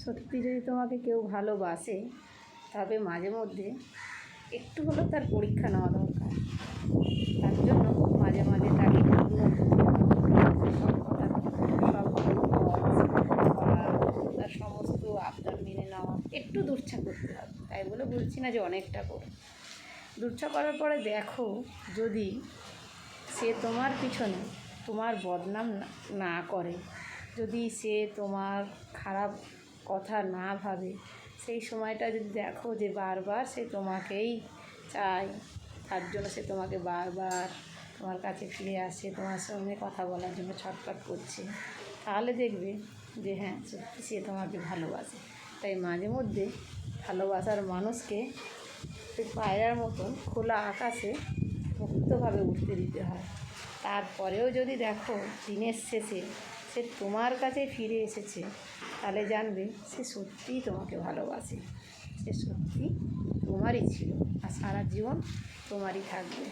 সত্যি যদি তোমাকে কেউ ভালোবাসে, তবে মাঝে মধ্যে একটু হলেও তার পরীক্ষা নেওয়া দরকার। তার জন্য মাঝে মাঝে তাকে তার সমস্ত আবদার মেনে নেওয়া, একটু দূরছা করতে হবে। তাই বলে বলছি না যে অনেকটা করো। দূরছা করার পরে দেখো, যদি সে তোমার পিছনে তোমার বদনাম না করে, যদি সে তোমার খারাপ কথা না ভাবে। সেই সময়টা যদি দেখো যে বারবার সে তোমাকেই চায়, তার জন্য সে তোমাকে বারবার তোমার কাছে ফিরে আসে, তোমার সঙ্গে কথা বলার জন্য ছটফট করছে। তাহলে দেখবে যে হ্যাঁ সত্যি সে তোমাকে ভালোবাসে। তাই মাঝে মধ্যে ভালোবাসার মানুষকে পায়রার মতন খোলা আকাশে মুক্তভাবে উঠতে দিতে হয়। তারপরেও যদি দেখো দিনের শেষে সে তোমার কাছে ফিরে এসেছে তাহলে জানবে সে সত্যিই তোমাকে ভালোবাসে। সে সত্যি তোমারই ছিল আর সারা জীবন তোমারই থাকবে।